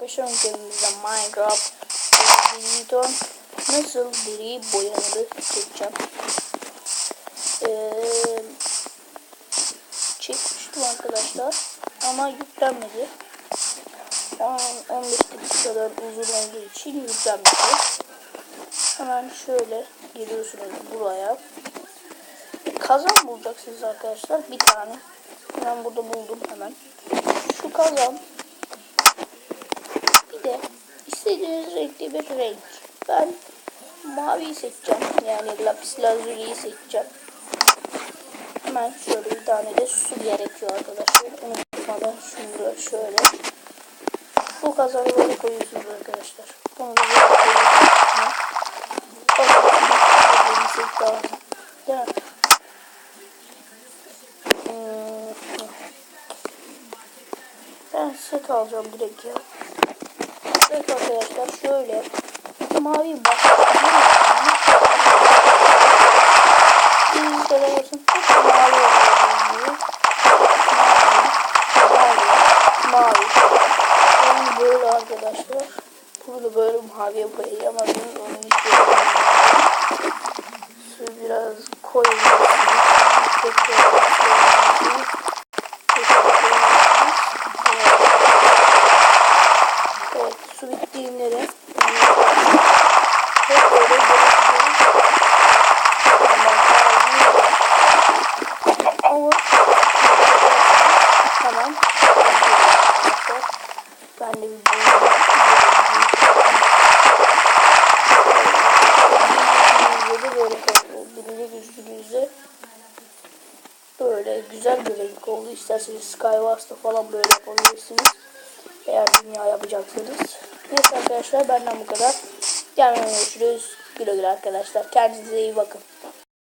Arkadaşlar ülkemizde Minecraft Editor nasıl deri boyanır çekeceğim. Ee, çekmiştim arkadaşlar ama yüklenmedi. 15 dakika kadar uzun olduğu için yüklenmedi. Hemen şöyle giriyorsunuz buraya. Kazan bulacaksınız arkadaşlar. Bir tane. Ben burada buldum hemen. Şu kazan istediğiniz renkli bir renk. Ben maviyi seçeceğim. Yani lapis lazuriyi seçeceğim. Hemen şöyle bir tane de su gerekiyor arkadaşlar. Unutmadan şunu da şöyle. Bu kazanı böyle koyuyorsunuz arkadaşlar. Bunu da böyle. Ben set alacağım direkt ya. Evet arkadaşlar şöyle mavi başlayalım. Bir kere basın çok mavi. Mavi, mavi, mavi. Yani böyle arkadaşlar. Bunu böyle maviye boyayamadınız. Onu hiç yapamadım. Ben de bir böyle böyle birinci güçlüğünüzde böyle güzel bir renk oldu. İsterseniz Skywast'ta falan böyle yapabilirsiniz. Eğer dünya yapacaksanız. Neyse arkadaşlar benden bu kadar. Yarın görüşürüz. Güle güle arkadaşlar. Kendinize iyi bakın.